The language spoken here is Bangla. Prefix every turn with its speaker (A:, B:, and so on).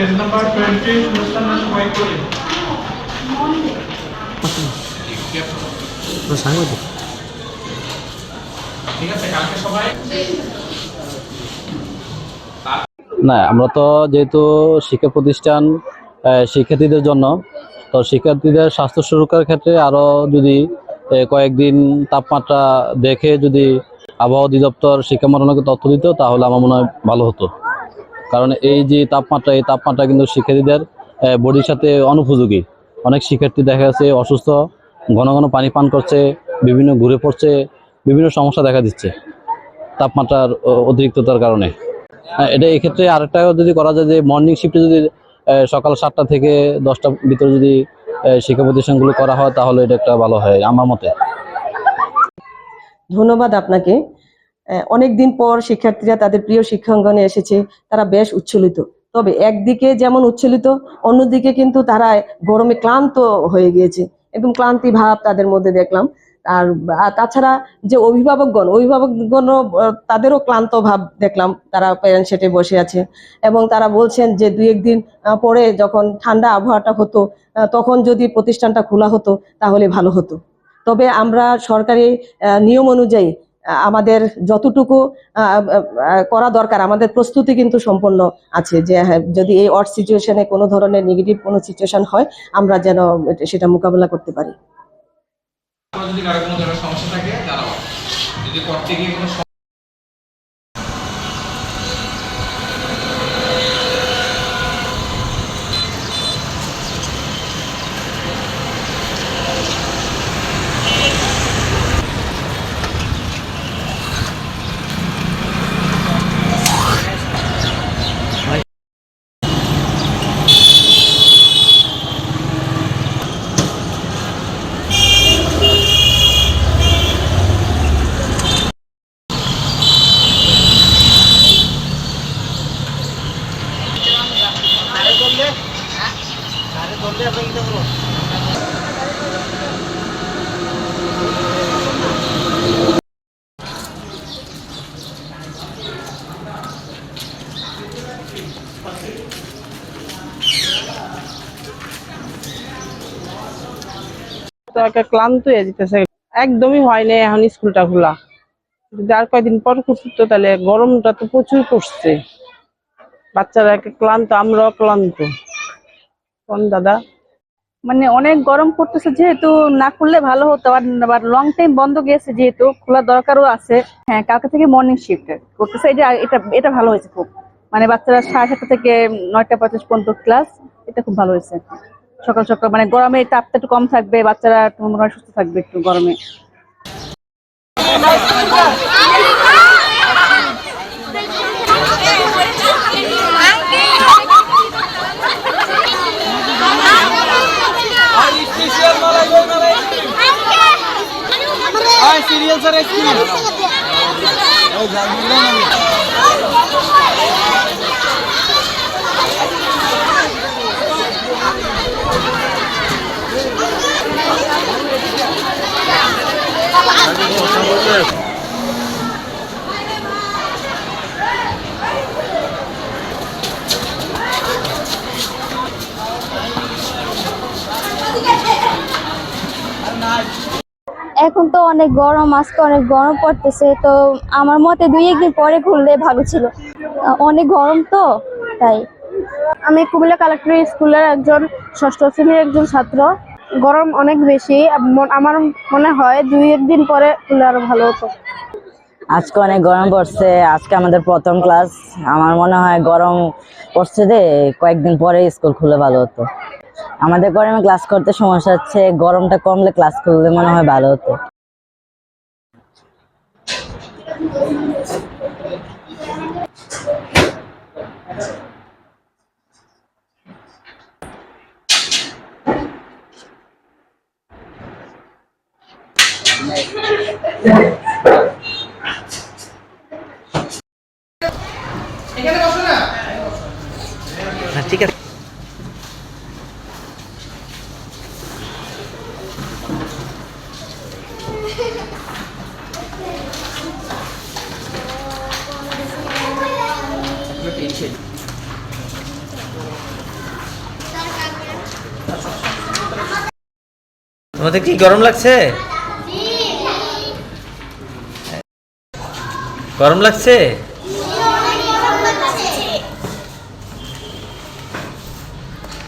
A: পেজ নাম্বার টোয়েন্টি অনুষ্ঠান সবাই করি ঠিক আছে, কালকে সবাই?
B: না, আমরা তো যেহেতু শিক্ষা প্রতিষ্ঠান শিক্ষার্থীদের জন্য, তো শিক্ষার্থীদের স্বাস্থ্য সুরক্ষার ক্ষেত্রে আরও যদি কয়েকদিন তাপমাত্রা দেখে যদি আবহাওয়া অধিদপ্তর শিক্ষা মন্ত্রণালয়কে তথ্য দিত, তাহলে আমার মনে হয় ভালো হতো। কারণ এই যে তাপমাত্রা, এই তাপমাত্রা কিন্তু শিক্ষার্থীদের বডির সাথে অনুপযোগী। অনেক শিক্ষার্থী দেখা যাচ্ছে অসুস্থ, ঘন ঘন পানি পান করছে, বিভিন্ন ঘুরে পড়ছে, বিভিন্ন সমস্যা দেখা দিচ্ছে তাপমাত্রার অতিরিক্ততার কারণে। এটা এক্ষেত্রে আরেকটা যদি করা যায় যে মর্নিং শিফটে যদি সকাল সাতটা থেকে দশটার ভিতরে যদি শিক্ষা প্রতিষ্ঠানগুলো করা হয়, তাহলে এটা একটা ভালো হয়, আমার মতে।
C: ধন্যবাদ আপনাকে। অনেক দিন পর শিক্ষার্থীরা তাদের প্রিয় শিক্ষাঙ্গনে এসেছে, তারা বেশ উচ্ছ্বলিত তবে একদিকে যেমন উচ্ছ্বলিত অন্যদিকে কিন্তু তারা গরমে ক্লান্ত হয়ে গিয়েছে একদম ক্লান্তি ভাব তাদের মধ্যে দেখলাম। আর তাছাড়া যে অভিভাবকগণ অভিভাবকগণ তাদেরও ক্লান্ত ভাব দেখলাম, তারা প্যারেন্ট সেটে বসে আছে এবং তারা বলছেন যে দুই একদিন পরে যখন ঠান্ডা আবহাওয়াটা হতো তখন যদি প্রতিষ্ঠানটা খোলা হতো, তাহলে ভালো হতো। তবে আমরা সরকারি নিয়ম অনুযায়ী আমাদের যতটুকু করা দরকার আমাদের প্রস্তুতি কিন্তু সম্পন্ন আছে যে হ্যাঁ, যদি এই অর্থ সিচুয়েশনে কোনো ধরনের নেগেটিভ কোনো সিচুয়েশন হয় আমরা যেন সেটা মোকাবেলা করতে পারি
A: আপনার যদি কারও কোনো ধরনের সমস্যা থাকে জানাব যদি করতে গিয়ে কোনো সম-
D: তো একটা ক্লান্ত হয়ে যেতেছে। একদমই হয় না এখন স্কুলটা খোলা। যদি আর কয়দিন পর করতো তাহলে গরমটা তো প্রচুর পড়ছে। বাচ্চারা একটা ক্লান্ত, আমরাও ক্লান্ত। কোন দাদা?
E: মানে অনেক গরম পড়তেছে যেহেতু, না খুললে ভালো হতো। আর লং টাইম বন্ধ গিয়েছে যেহেতু, খোলার দরকারও আছে। হ্যাঁ কালকে থেকে মর্নিং শিফট করতেছে। এটা এটা এটা ভালো হয়েছে খুব। মানে বাচ্চারা সাড়ে সাতটা থেকে নয়টা পঁয়ত্রিশ পর্যন্ত ক্লাস এটা খুব ভালো হয়েছে। সকাল সকাল মানে গরমে তাপটা একটু কম থাকবে, বাচ্চারা একটু সুস্থ থাকবে একটু গরমে।
F: রিয়েল স্যার আইসক্রিম এখন তো অনেক গরম আজকে অনেক গরম পড়তেছে তো আমার মতে দুই একদিন পরে খুললে ভালো ছিল অনেক গরম তো তাই।
G: আমি কুমিল্লা কালেক্টর স্কুলের একজন ষষ্ঠ শ্রেণির একজন ছাত্র। গরম অনেক বেশি আমার মনে হয় দুই একদিন পরে খুলে আরও ভালো হতো।
H: আজকে অনেক গরম পড়ছে আজকে আমাদের প্রথম ক্লাস। আমার মনে হয় গরম পড়ছে যে কয়েকদিন পরে স্কুল খুলে ভালো হতো। আমাদের গরমে ক্লাস করতে সমস্যা হচ্ছে, গরমটা কমলে ক্লাস করলে মনে হয় ভালো হতো।
A: না
I: ঠিক আছে। তোমাদের কি গরম লাগছে? গরম লাগছে?